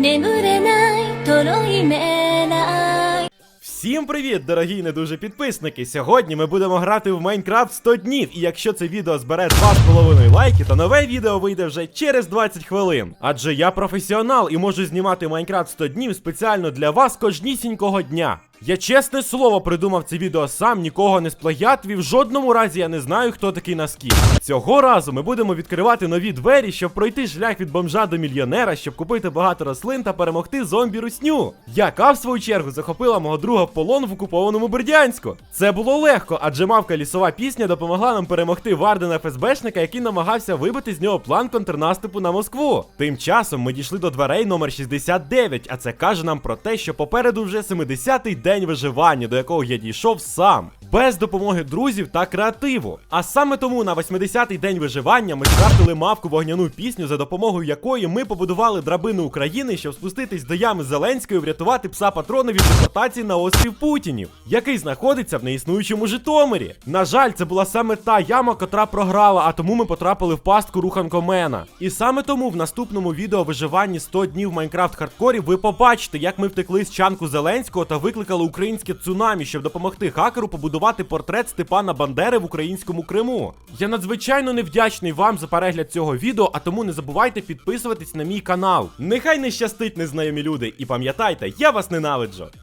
眠れないとろい目ない Всім привіт, дорогі і не дуже підписники! Сьогодні ми будемо грати в Майнкрафт 100 днів, і якщо це відео збере 2,5 лайки, то нове відео вийде вже через 20 хвилин. Адже я професіонал і можу знімати Майнкрафт 100 днів спеціально для вас кожнісінького дня. Я чесне слово придумав це відео сам, нікого не сплагіатив, і в жодному разі я не знаю, хто такий Наскін. Цього разу ми будемо відкривати нові двері, щоб пройти шлях від бомжа до мільйонера, щоб купити багато рослин та перемогти зомбі русню. Яка в свою чергу захопила мого друга в полон в окупованому Бердянську. Це було легко, адже мавка лісова пісня допомогла нам перемогти Вардена ФСБшника, який намагався вибити з нього план контрнаступу на Москву. Тим часом ми дійшли до дверей номер 69, а це каже нам про те, що попереду вже 70-й день виживання, до якого я дійшов сам. Без допомоги друзів та креативу. А саме тому на 80-й день виживання ми скрафтили мавку вогняну пісню, за допомогою якої ми побудували драбину України, щоб спуститись до ями Зеленської врятувати пса патрона від депортації на острів Путінів, який знаходиться в неіснуючому Житомирі. На жаль, це була саме та яма, котра програла, а тому ми потрапили в пастку руханкомена. І саме тому в наступному відео виживанні 100 днів Майнкрафт хардкорі ви побачите, як ми втекли з чанку Зеленського та викликали українське цунамі, щоб допомогти хакеру побудувати портрет Степана Бандери в українському Криму. Я надзвичайно невдячний вам за перегляд цього відео, а тому не забувайте підписуватись на мій канал. Нехай не щастить незнайомі люди, і пам'ятайте, я вас ненавиджу.